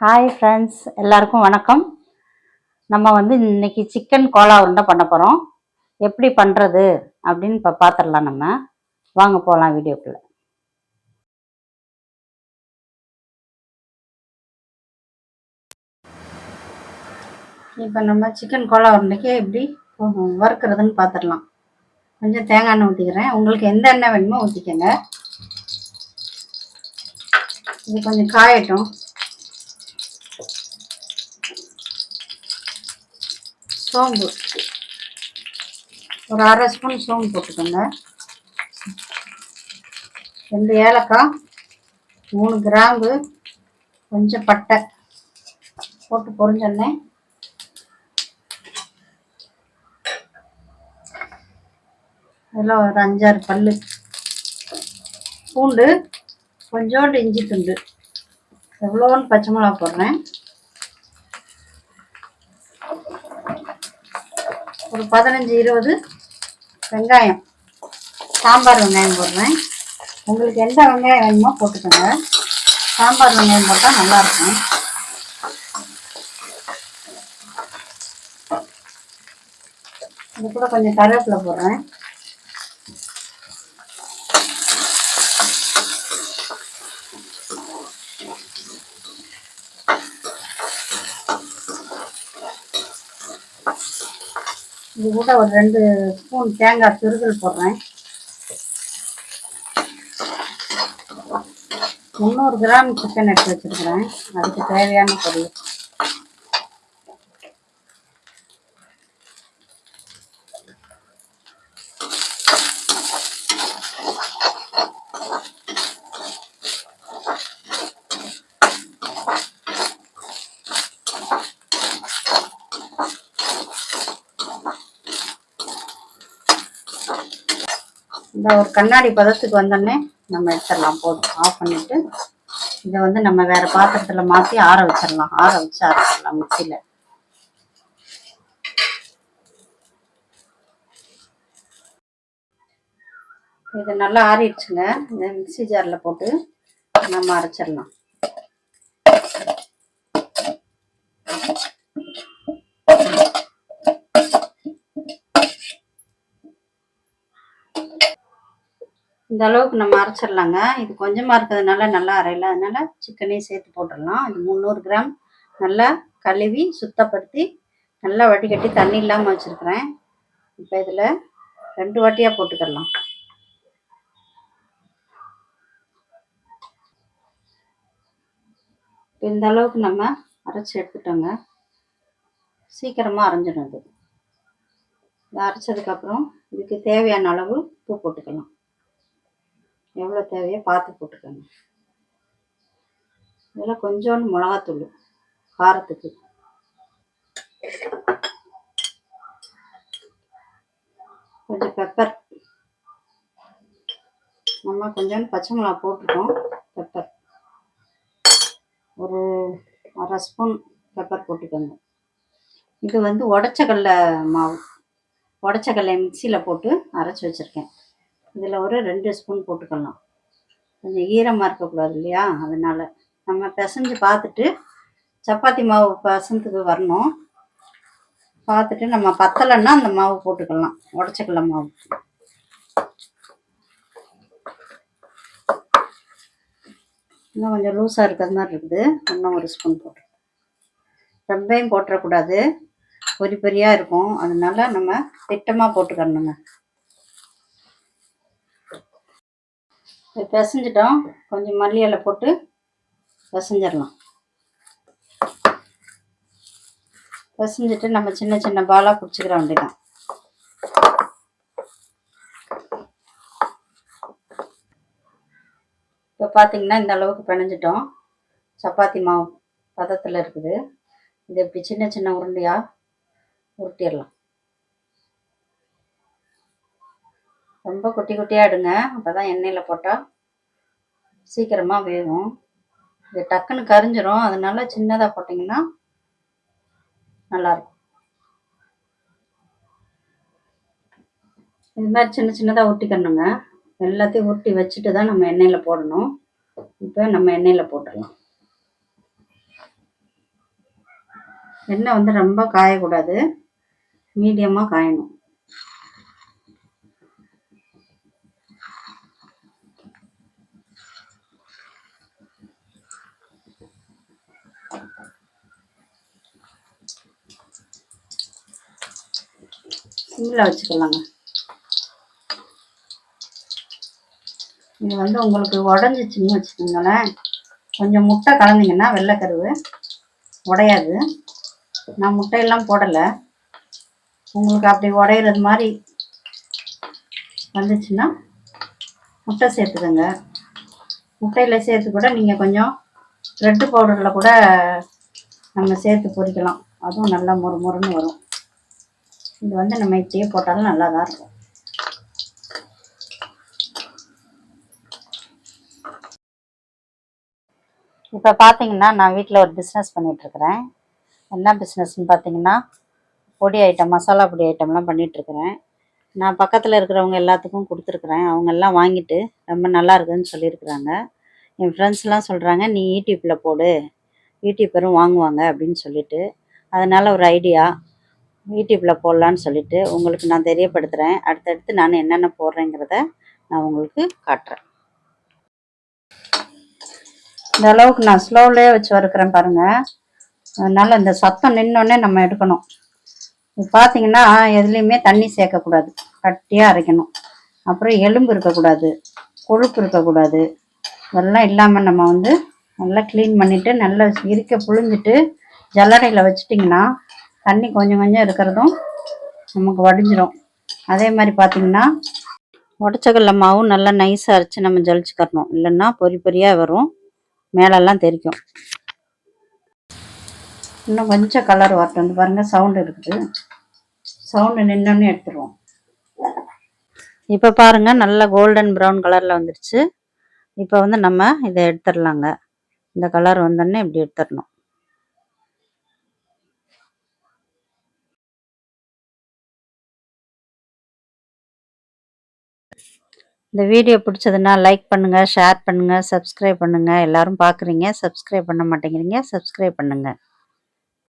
Hi friends எல்லாருக்கும் வணக்கம். நம்ம வந்து இன்னைக்கு சிக்கன் கோலா உருண்டை பண்ண போகிறோம் எப்படி பண்ணுறது அப்படின்னு இப்போ பார்த்துடலாம் நம்ம. வாங்க போகலாம் வீடியோக்குள்ளே. இப்போ நம்ம சிக்கன் கோலா உருண்டைக்கு எப்படி வறுக்கிறதுன்னு பார்த்துடலாம் கொஞ்சம் தேங்காய் எண்ணெய் ஊற்றிக்கிறேன் உங்களுக்கு எந்த எண்ணெய் வேணுமோ ஊற்றிக்கங்க இது கொஞ்சம் காயட்டும். சோம்பு. ஒரு அரை ஸ்பூன் சோம்பு போட்டுக்கோங்க. ரெண்டு ஏலக்காய் மூணு கிராம்பு கொஞ்சம் பட்டை. போட்டு பொரிஞ்சோடனே அதில் ஒரு அஞ்சாறு பல் பூண்டு கொஞ்சோண்டு இஞ்சி துண்டு. எவ்வளோன்னு பச்சை மிளகா போடுறேன். ஒரு பதினஞ்சு இருபது வெங்காயம். சாம்பார் வெங்காயம் போடுறேன். உங்களுக்கு எந்த வெங்காயம் வேணுமோ போட்டுக்கோங்க. சாம்பார் வெங்காயம் போட்டால் நல்லாயிருக்கும் இது கூட கொஞ்சம் கருவேப்பிலை போடுறேன். இது கூட ஒரு ரெண்டு ஸ்பூன் தேங்காய் துருகல் போடுறேன். முந்நூறு கிராம் சிக்கன் எடுத்து வச்சிருக்கிறேன். அதுக்கு தேவையான பொருள். இந்த ஒரு கண்ணாடி பதத்துக்கு வந்தோடனே நம்ம எடுத்துடலாம் போதும் ஆஃப் பண்ணிட்டு இதை வந்து நம்ம வேற பாத்திரத்துல மாத்தி ஆற வச்சிடலாம் ஆற வச்சு அரைச்சிடலாம் மிக்சியில இது நல்லா ஆறிடுச்சுங்க. இந்த மிக்ஸி ஜாரில் போட்டு நம்ம அரைச்சிடலாம். இந்த அளவுக்கு நம்ம அரைச்சிடலாங்க. இது கொஞ்சமாக இருக்கிறதுனால நல்லா அரையல. அதனால சிக்கனையும் சேர்த்து போட்டுடலாம். இது முந்நூறு கிராம் நல்லா கழுவி சுத்தப்படுத்தி நல்லா வடிகட்டி தண்ணி இல்லாமல் வச்சுருக்கிறேன். இப்போ இதில் ரெண்டு வாட்டியாக போட்டுக்கிடலாம் இப்ப இந்த அளவுக்கு நம்ம அரைச்சி எடுத்துட்டோங்க. சீக்கிரமாக அரைஞ்சிடும் இது. இதை அரைச்சதுக்கப்புறம் இதுக்கு தேவையான அளவு உப்பு போட்டுக்கலாம். எவ்வளோ தேவையோ பார்த்து போட்டுக்கோங்க. இதில் கொஞ்சோண்டு மிளகாத்தூள் காரத்துக்கு. கொஞ்சம் பெப்பர் நம்ம கொஞ்சோண்டு பச்சை மிளகா போட்டிருக்கோம் பெப்பர் ஒரு அரை ஸ்பூன் பெப்பர் போட்டுக்கோங்க. இது வந்து உடச்சக்கடல மாவு. உடச்சக்கடலை மிக்சியில் போட்டு அரைச்சி வச்சுருக்கேன். இதில் ஒரு ரெண்டு ஸ்பூன் போட்டுக்கலாம். கொஞ்சம் ஈரமாக இருக்கக்கூடாது இல்லையா? அதனால் நம்ம பிசைஞ்சு பார்த்துட்டு சப்பாத்தி மாவு பசந்துக்கு வரணும். பார்த்துட்டு நம்ம பத்தலைன்னா அந்த மாவு போட்டுக்கலாம். உடச்சிக்கலாம் மாவு. இன்னும் கொஞ்சம் லூஸாக இருக்கிறது மாதிரி இருக்குது. இன்னும் ஒரு ஸ்பூன் போட்டு. ரொம்பையும் போட்டுறக்கூடாது. பொரி பொரியாக இருக்கும். அதனால நம்ம திட்டமாக போட்டுக்கணுங்க. பிசைஞ்சிட்டோம். கொஞ்சம் மல்லி இலை போட்டு பிசைஞ்சிடலாம். பிசைஞ்சிட்டு நம்ம சின்ன சின்ன பாலாக பிடிச்சிக்கிற வேண்டியதான் இப்போ பார்த்தீங்கன்னா இந்த அளவுக்கு பிணைஞ்சிட்டோம். சப்பாத்தி மாவு பதத்தில் இருக்குது. இது இப்படி சின்ன சின்ன உருண்டையாக உருட்டிடலாம். ரொம்ப குட்டி குட்டியாக எடுங்க அப்போ தான் எண்ணெயில் போட்டால் சீக்கிரமாக வேகும். இது டக்குன்னு கரிஞ்சிரும். அதனால சின்னதாக போட்டிங்கன்னா நல்லாயிருக்கும் இது மாதிரி சின்ன சின்னதாக உருட்டிக்கணுங்க எல்லாத்தையும் ஊட்டி வச்சுட்டு தான் நம்ம எண்ணெயில் போடணும். இப்போ நம்ம எண்ணெயில் போட்டுடலாம். எண்ணெய் வந்து ரொம்ப காயக்கூடாது. மீடியமாக காயணும். சிம்மில் வச்சுக்கலாங்க. இது வந்து உங்களுக்கு உடஞ்சிச்சின்னு வச்சுக்கோங்களேன். கொஞ்சம் முட்டை கலந்தீங்கன்னா வெள்ளைக்கருவு உடையாது. நான் முட்டையெல்லாம் போடலை. உங்களுக்கு அப்படி உடையிறது மாதிரி வந்துச்சுன்னா முட்டை சேர்த்துக்கோங்க. முட்டையில் சேர்த்து கூட நீங்கள் கொஞ்சம் ப்ரெட்டு பவுடரில் கூட நம்ம சேர்த்து பொரிக்கலாம். அதுவும் நல்லா மொறு மொறுன்னு வரும். இது வந்து நம்ம இப்படியே போட்டாலும் நல்லா தான் இருக்கும். இப்போ பார்த்தீங்கன்னா நான் வீட்டில் ஒரு பிஸ்னஸ் பண்ணிகிட்ருக்குறேன் என்ன பிஸ்னஸ்ன்னு பார்த்தீங்கன்னா பொடி ஐட்டம் மசாலா பொடி ஐட்டம்லாம் பண்ணிகிட்ருக்குறேன் நான் பக்கத்தில் இருக்கிறவங்க எல்லாத்துக்கும் கொடுத்துருக்குறேன். அவங்க எல்லாம் வாங்கிட்டு ரொம்ப நல்லா இருக்குதுன்னு சொல்லியிருக்கிறாங்க. என் ஃப்ரெண்ட்ஸ்லாம் சொல்கிறாங்க நீ யூடியூப்பில் போடு. யூடியூப்பரும் வாங்குவாங்க அப்படின்னு சொல்லிட்டு. அதனால் ஒரு ஐடியா யூடியூப்பில் போடலான்னு சொல்லிட்டு உங்களுக்கு நான் தெரியப்படுத்துகிறேன் அடுத்தடுத்து நான் என்னென்ன போடுறேங்கிறத நான் உங்களுக்கு காட்டுறேன். இந்த அளவுக்கு நான் ஸ்லோவிலே வச்சு வறுக்கிறேன் பாருங்கள் அதனால் இந்த சத்தம் நின்னோடனே நம்ம எடுக்கணும். பார்த்தீங்கன்னா எதுலேயுமே தண்ணி சேர்க்கக்கூடாது. கட்டியாக அரைக்கணும். அப்புறம் எலும்பு இருக்கக்கூடாது. கொழுப்பு இருக்கக்கூடாது. இதெல்லாம் இல்லாமல் நம்ம வந்து நல்லா க்ளீன் பண்ணிவிட்டு நல்லா இருக்க புழிஞ்சிட்டு ஜல்லடையில் வச்சிட்டிங்கன்னா தண்ணி கொஞ்சம் கொஞ்சம் இருக்கிறதும் நமக்கு வடிஞ்சிரும். அதே மாதிரி பார்த்திங்கன்னா உடச்சக்கல்ல மாவும் நல்லா நைஸாக அரைச்சி நம்ம ஜலிச்சுக்கரணும் இல்லைன்னா பொறி பொரியாக வரும். மேலெல்லாம் தெரிக்கும். இன்னும் கொஞ்சம் கலர் வரட்டும். வந்து பாருங்கள் சவுண்டு இருக்குது. சவுண்டு நின்னோடனே எடுத்துருவோம். இப்போ பாருங்கள் நல்லா கோல்டன் ப்ரௌன் கலரில் வந்துடுச்சு இப்போ வந்து நம்ம இதை எடுத்துடலாங்க. இந்த கலர் வந்தோடனே இப்படி எடுத்துடணும். இந்த வீடியோ பிடிச்சதுன்னா லைக் பண்ணுங்கள் ஷேர் பண்ணுங்கள் சப்ஸ்கிரைப் பண்ணுங்கள் எல்லாரும் பார்க்குறீங்க சப்ஸ்கிரைப் பண்ண மாட்டேங்கிறீங்க சப்ஸ்கிரைப் பண்ணுங்கள்